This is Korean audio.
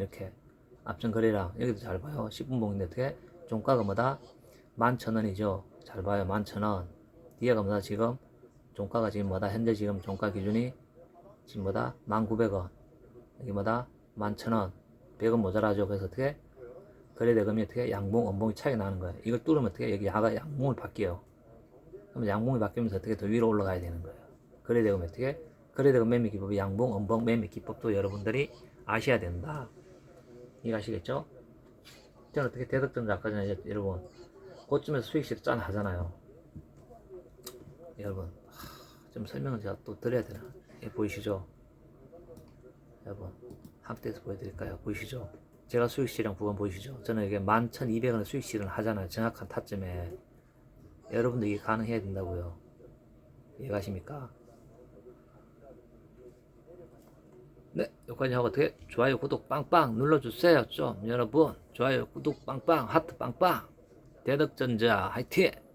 이렇게 앞전 거래량 여기도 잘 봐요. 10분봉인데 어떻게? 종가가 뭐다? 11,000원이죠. 잘 봐요. 11,000원. 뒤에가 뭐다? 지금? 종가가 지금 뭐다? 현재 지금 종가 기준이 지금 뭐다? 19,000원. 여기 뭐다? 11,000원. 100원 모자라죠. 그래서 어떻게? 거래대금이 어떻게? 양봉 원봉이 차이 나는 거예요. 이걸 뚫으면 어떻게? 여기 야가 양봉을 바뀌어요. 그럼 양봉이 바뀌면서 어떻게 더 위로 올라가야 되는 거예요. 거래대금 어떻게? 거래대금 매매 기법이 양봉 원봉 매매 기법도 여러분들이 아셔야 된다 이해가시겠죠? 저는 어떻게 대덕전자 아까 전에 여러분 그쯤에서 수익실을 짠 하잖아요 여러분 하, 좀 설명을 제가 또 드려야 되나 예, 보이시죠? 여러분 함대에서 보여드릴까요? 보이시죠? 제가 수익 실현 구간 보이시죠? 저는 이게 11,200원의 수익 실현 하잖아요 정확한 타점에 여러분도 이게 가능해야 된다고요 이해가십니까? 네, 여기까지 하고 어떻게 좋아요, 구독 빵빵 눌러주세요. 좀 여러분 좋아요, 구독 빵빵, 하트 빵빵, 대덕전자 화이팅!